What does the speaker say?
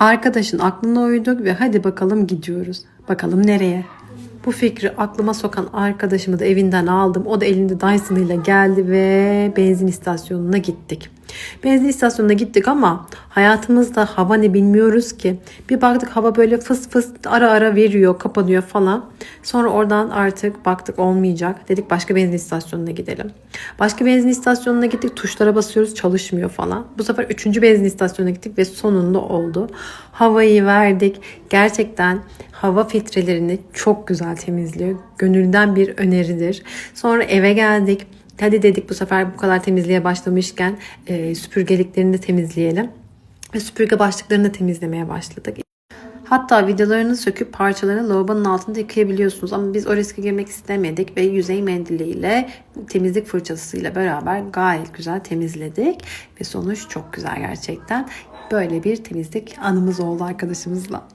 Arkadaşın aklına uyduk ve hadi bakalım gidiyoruz. Bakalım nereye? Bu fikri aklıma sokan arkadaşımı da evinden aldım. O da elinde Dyson'ıyla geldi ve benzin istasyonuna gittik. Benzin istasyonuna gittik ama hayatımızda hava ne bilmiyoruz ki. Bir baktık hava böyle fıs fıs ara ara veriyor, kapanıyor falan. Sonra oradan artık baktık olmayacak. Dedik başka benzin istasyonuna gidelim. Başka benzin istasyonuna gittik. Tuşlara basıyoruz çalışmıyor falan. Bu sefer üçüncü benzin istasyonuna gittik ve sonunda oldu. Havayı verdik. Gerçekten hava filtrelerini çok güzel temizliyor. Gönülden bir öneridir. Sonra eve geldik. Hadi dedik bu sefer bu kadar temizliğe başlamışken e, süpürgeliklerini de temizleyelim. Ve süpürge başlıklarını da temizlemeye başladık. Hatta vidalarını söküp parçalarını lavabonun altında yıkayabiliyorsunuz. Ama biz o riske girmek istemedik ve yüzey mendiliyle temizlik fırçasıyla beraber gayet güzel temizledik. Ve sonuç çok güzel gerçekten. Böyle bir temizlik anımız oldu arkadaşımızla.